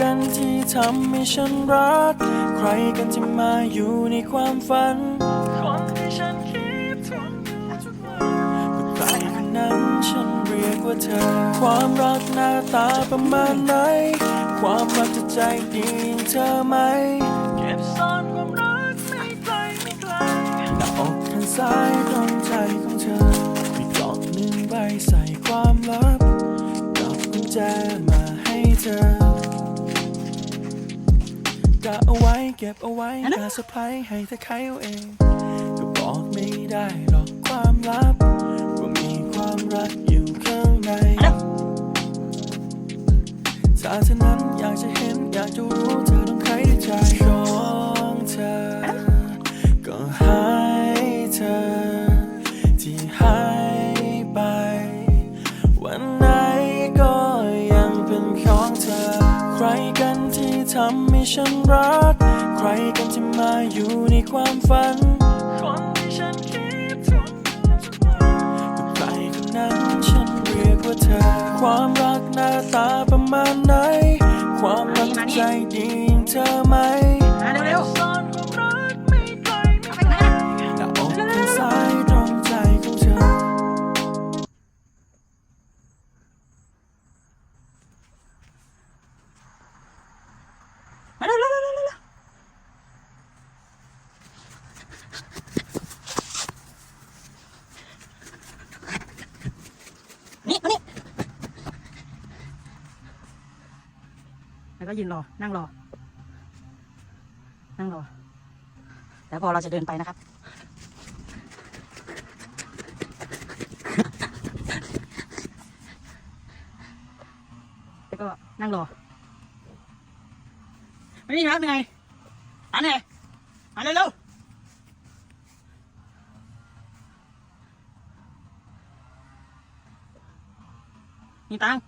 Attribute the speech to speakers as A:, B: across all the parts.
A: กันที่ทำให้ฉันรัก ใครกันที่มาอยู่ในความฝันคนที่ฉันคิดถึงทุกวันก็ใครคนนั้นฉันเรียกว่าเธอ ความรักหน้าตาประมาณไหน ความรักจะใจดีอย่างเธอไหม เก็บซ่อนความรักไม่ไกลไม่ไกลหน้าอกข้างซ้ายตรงใจของเธอ มีกล่องหนึ่งใบใส่ความลับกับกุญแจมาให้เธอ กะเอาไว้เก็บเอาไว้กาสะพายให้เธอใครเอาเองก็บอกไม่ได้หรอกความลับว่ามีความรักอยู่ข้างในถ้าเธอนั้นอยากจะเห็นอยากจะรู้เธอต้องใครด้วยใจ ฉันรัก ใครกันที่มาอยู่ในความฝันคนที่ฉันคิดถึงทุกวันใครคนนั้นฉันเรียกว่าเธอ ความรักหน้าตาประมาณไหน ความรักจะใจดีเธอไหม
B: แล้วก็ยืนรอ นั่งรอ นั่งรอ แล้วพอเราจะเดินไปนะครับ แล้วก็นั่งรอไม่นี่ครับเป็นไงอันไหนอันเร็วมีตังค์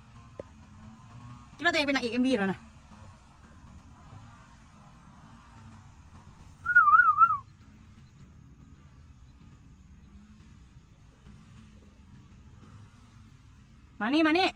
B: คิดว่าตัวเองเป็นนางเอกเอ็มวีแล้วนะ มานี่มานี่